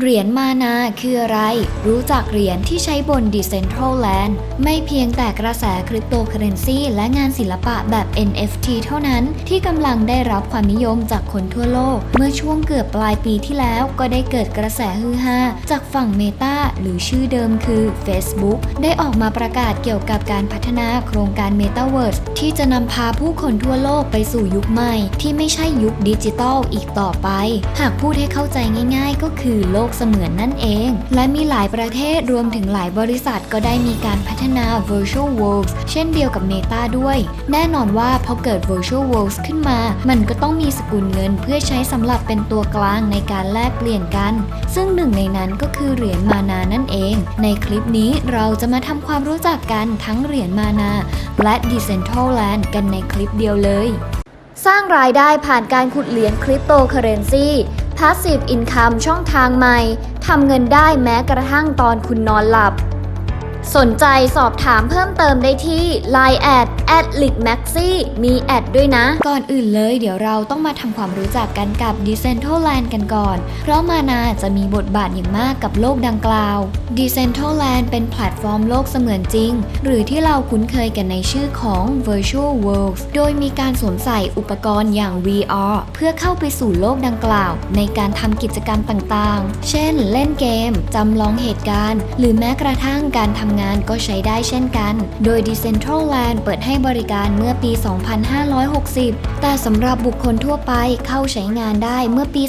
เหรียญมานาคืออะไร รู้จักเหรียญที่ใช้บน Decentraland ไม่เพียงแต่กระแสคริปโตเคอเรนซีและงานศิลปะแบบ NFT เท่านั้น ที่กำลังได้รับความนิยมจากคนทั่วโลก เมื่อช่วงเกือบปลายปีที่แล้วก็ได้เกิดกระแสฮือฮาจากฝั่ง Meta หรือชื่อเดิมคือ Facebook ได้ออกมาประกาศเกี่ยวกับการพัฒนาโครงการ Metaverse ที่จะนำพาผู้คนทั่วโลกไปสู่ยุคใหม่ ที่ไม่ใช่ยุคดิจิตอลอีกต่อไป หากพูดให้เข้าใจง่าย ๆ ก็คือโลกเสมือนนั่นเอง และมีหลายประเทศรวมถึงหลายบริษัทก็ได้มีการพัฒนา virtual worlds เช่นเดียวกับ Meta ด้วย แน่นอนว่าพอเกิด virtual worlds ขึ้นมา มันก็ต้องมีสกุลเงินเพื่อใช้สำหรับเป็นตัวกลางในการแลกเปลี่ยนกัน ซึ่งหนึ่งในนั้นก็คือเหรียญมานานั่นเอง ในคลิปนี้เราจะมาทำความรู้จักกันทั้งเหรียญมานา และ Decentraland กันในคลิปเดียวเลย สร้างรายได้ผ่านการขุดเหรียญคริปโตเคอเรนซี Passive Income ช่องทางใหม่ทำเงินได้แม้กระทั่งตอนคุณนอนหลับ สนใจสอบถามเพิ่มเติมได้ที่ Line แอด a d l i c m a x i มีแอดด้วยนะ ก่อนอื่นเลยเดี๋ยวเราต้องมาทำความรู้จักกันกับ Decentraland กันก่อน เพราะมานาจะมีบทบาทอย่างมากกับโลกดังกล่าว Decentraland เป็นแพลตฟอร์มโลกเสมือนจริง หรือที่เราคุ้นเคยกันในชื่อของ Virtual Worlds โดยมีการสวมใส่อุปกรณ์อย่าง VR เพื่อเข้าไปสู่โลกดังกล่าว ในการทำกิจกรรมต่างๆ เช่น เล่นเกมจำลองเหตุการณ์ หรือแม้กระทั่งการทำงานก็ใช้ได้เช่นกัน โดย Decentraland เปิดให้บริการเมื่อปี 2560 แต่สำหรับบุคคลทั่วไปเข้าใช้งานได้เมื่อปี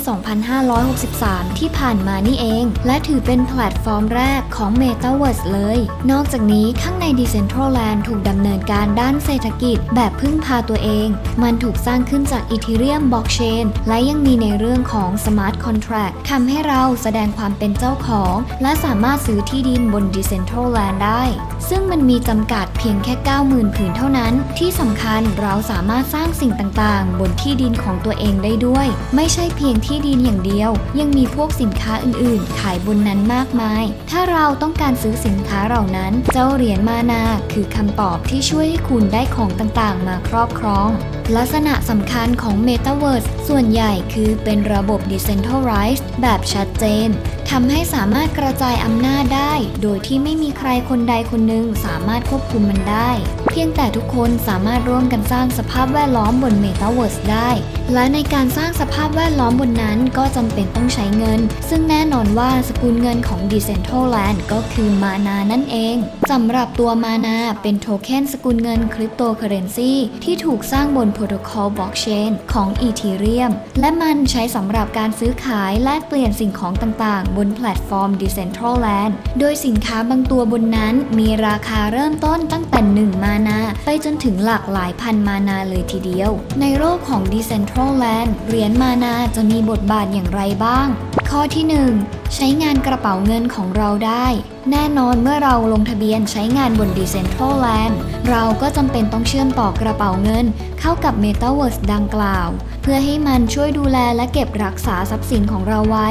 2563 ที่ผ่านมานี่เอง และถือเป็นแพลตฟอร์มแรกของ Metaverse เลย นอกจากนี้ข้างใน Decentraland ถูกดำเนินการด้านเศรษฐกิจแบบพึ่งพาตัวเอง มันถูกสร้างขึ้นจาก Ethereum Blockchain และยังมีในเรื่องของ Smart Contract ทำให้เราแสดงความเป็นเจ้าของ และสามารถซื้อที่ดินบน Decentraland ได้ ซึ่งมันมีจำกัดเพียงแค่ 90,000ผืนเท่านั้น ที่สำคัญเราสามารถสร้างสิ่งต่างๆ บนที่ดินของตัวเองได้ด้วย ไม่ใช่เพียงที่ดินอย่างเดียว ยังมีพวกสินค้าอื่นๆ ขายบนนั้นมากมาย ถ้าเราต้องการซื้อสินค้าเหล่านั้น เจ้าเหรียญมานาคือคำตอบที่ช่วยให้คุณได้ของต่างๆ มาครอบครอง ลักษณะสำคัญของ Metaverse ส่วนใหญ่คือเป็นระบบ Decentralized แบบชัดเจน ทำให้สามารถกระจายอำนาจได้ โดยที่ไม่มีใครคนใดคนหนึ่งสามารถควบคุมมันได้ เพียงแต่ทุกคนสามารถร่วมกันสร้างสภาพแวดล้อมบน Metaverse ได้ และในการสร้างสภาพแวดล้อมบนนั้นก็จำเป็นต้องใช้เงิน ซึ่งแน่นอนว่าสกุลเงินของ Decentraland ก็คือมานานั่นเองสำหรับตัวมานาเป็นโทเค็นสกุลเงินคริปโตเคอเรนซีที่ถูกสร้างบนโปรโตคอลบล็อกเชนของ Ethereum และมันใช้สำหรับการซื้อขายแลกเปลี่ยนสิ่งของต่างๆบนแพลตฟอร์ม Decentraland โดยสินค้าบางตัวบนนั้นมีราคาเริ่มต้นตั้งแต่ 1 มานา ไปจนถึงหลากหลายพันมานาเลยทีเดียว ในโลกของ Decentraland เหรียญมานาจะมีบทบาทอย่างไรบ้าง ข้อที่ 1 ใช้งานกระเป๋าเงินของเราได้ แน่นอนเมื่อเราลงทะเบียนใช้งานบน Decentraland เราก็จำเป็นต้องเชื่อมต่อกระเป๋าเงิน เข้ากับ Metaverse ดังกล่าว เพื่อให้มันช่วยดูแลและเก็บรักษาทรัพย์สินของเราไว้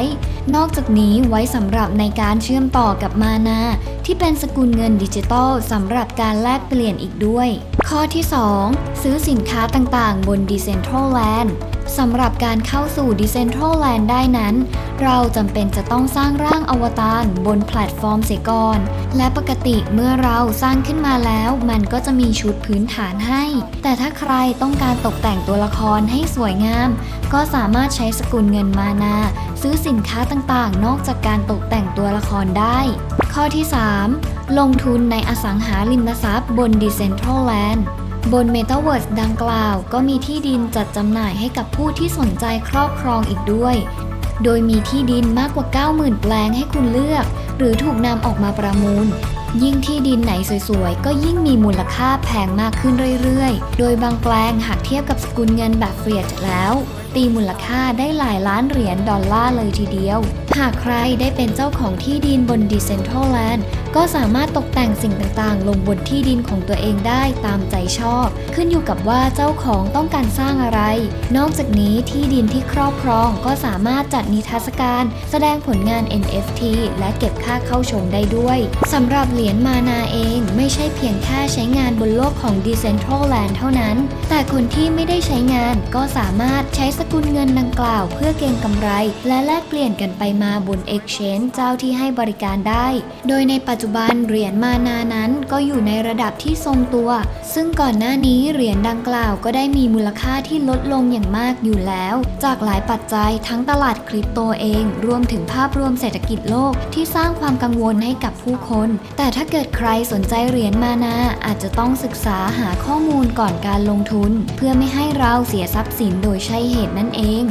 นอกจากนี้ไว้สำหรับในการเชื่อมต่อกับมานาที่เป็นสกุลเงินดิจิตอลสำหรับการแลกเปลี่ยนอีกด้วย ข้อที่ 2 ซื้อสินค้าต่างๆ บน Decentraland สำหรับการเข้าสู่ Decentraland ได้นั้น เราจำเป็นจะต้องสร้างร่างอวตารบนแพลตฟอร์มเสียก่อน และปกติเมื่อเราสร้างขึ้นมาแล้วมันก็จะมีชุดพื้นฐานให้ แต่ถ้าใครต้องการตกแต่งตัวละครให้สวยงาม ก็สามารถใช้สกุลเงินมานา ซื้อสินค้าต่างๆ นอกจากการตกแต่งตัวละครได้ ข้อที่ 3 ลงทุนในอสังหาริมทรัพย์บน Decentraland บน Metaverse ดังกล่าว ก็มีที่ดินจัดจำหน่ายให้กับผู้ที่สนใจครอบครองอีกด้วย โดยมีที่ดินมากกว่า 90,000 แปลงให้คุณเลือก หรือถูกนำออกมาประมูล ยิ่งที่ดินไหนสวยๆ ก็ยิ่งมีมูลค่าแพงมากขึ้นเรื่อยๆ โดยบางแปลงหากเทียบกับสกุลเงินแบบเฟียดแล้ว ตีมูลค่าได้หลายล้านเหรียญดอลลาร์เลยทีเดียว หากใครได้เป็นเจ้าของที่ดินบน Decentraland ก็สามารถตกแต่งสิ่งต่างๆ ลงบนที่ดินของตัวเองได้ตามใจชอบ ขึ้นอยู่กับว่าเจ้าของต้องการสร้างอะไร นอกจากนี้ที่ดินที่ครอบครองก็สามารถจัดนิทรรศการ แสดงผลงาน NFT และเก็บค่าเข้าชมได้ด้วยสำหรับเหรียญมานาเองไม่ใช่เพียงแค่ใช้งานบนโลกของ Decentraland เท่านั้น แต่คนที่ไม่ได้ใช้งานก็สามารถใช้สกุลเงินดังกล่าว เพื่อเก็งกำไร และแลกเปลี่ยนกันไปมาบน Exchange เจ้าที่ให้บริการได้ โดยในปัจจุบันเหรียญมานานั้นก็อยู่ในระดับที่ทรงตัว ซึ่งก่อนหน้านี้เหรียญดังกล่าวก็ได้มีมูลค่าที่ลดลงอย่างมากอยู่แล้ว จากหลายปัจจัยทั้งตลาดคริปโตเอง รวมถึงภาพรวมเศรษฐกิจโลกที่สร้างความกังวลให้กับผู้คน แต่ถ้าเกิดใครสนใจเหรียญมานาอาจจะต้องศึกษาหาข้อมูลก่อนการลงทุน เพื่อไม่ให้เราเสียทรัพย์สินโดยใช่เหตุนั่นเอง